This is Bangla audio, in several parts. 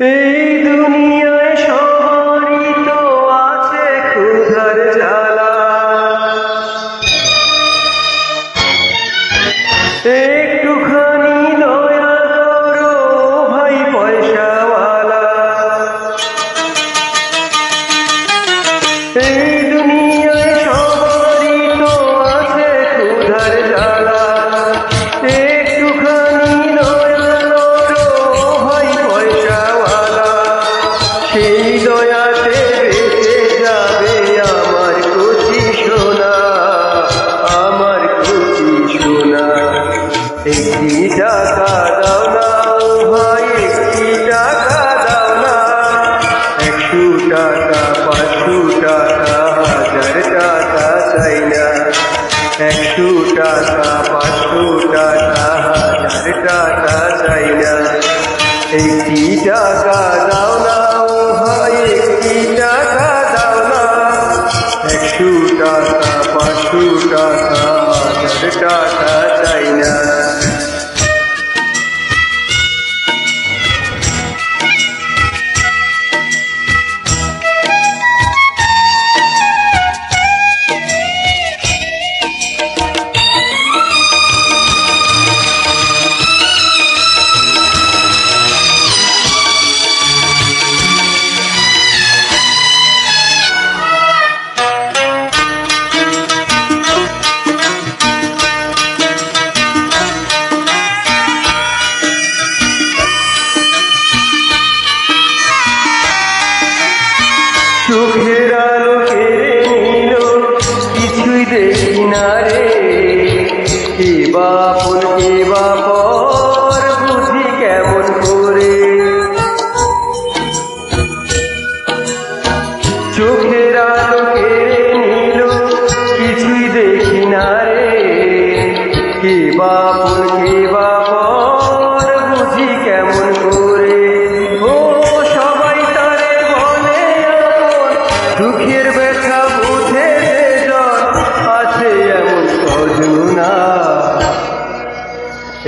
এই দুনিয়ায় সবারই তো আছে ক্ষুধার জ্বালা। একটুখানি দয়া করো ভাই পয়সাওয়ালা। এই টাকা, পাঁচশো টাকা, হাজার টাকা চাই না একশো টাকা, পাঁচশো টাকা, হাজার টাকা চাই না একটি টাকা দাও না চোখের আলো কেড়ে নিল কিছুই দেখি না রে। বাপন এ বাপর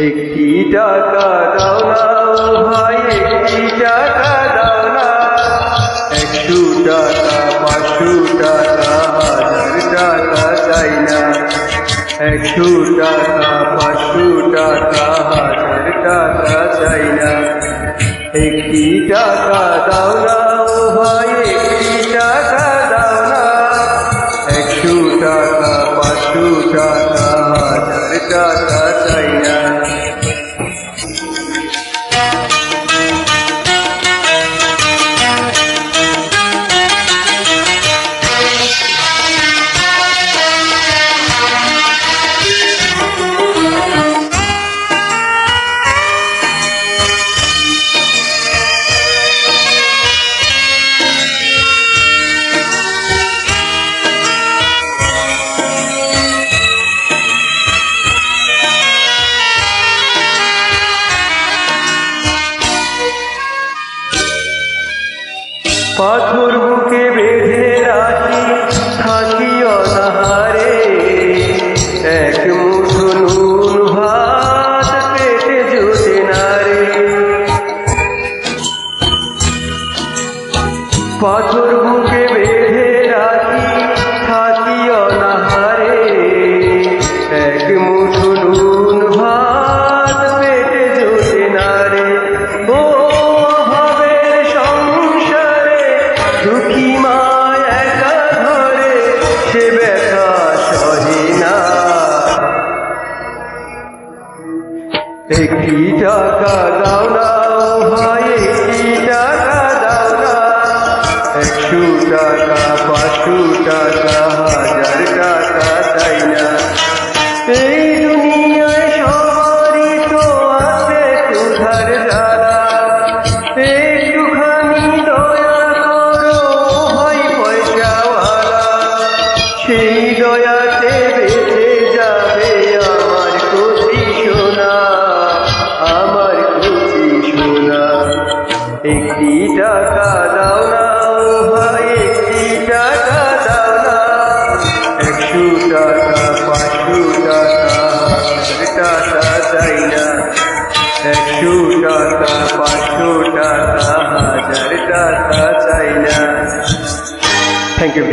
একটি টাকা দাও না ভাই, একটি টাকা দাও না। একশো টাকা, পাঁচশো টাকা, হাজার টাকা চাই না। একশো টাকা, পাঁচশো টাকা, হাজার টাকা চাই না। একটি টাকা দাও না ভাই, একটি টাকা দাও না। একশো টাকা, পাঁচশো টাকা, হাজার টাকা পাথর বুকে একটি টাকা দাও না ভাই একটি টাকা দাও না। একশো টাকা পাঁচশো টাকা টাকা পাঁচশো টাকা হাজার টাকা চাই না। Thank you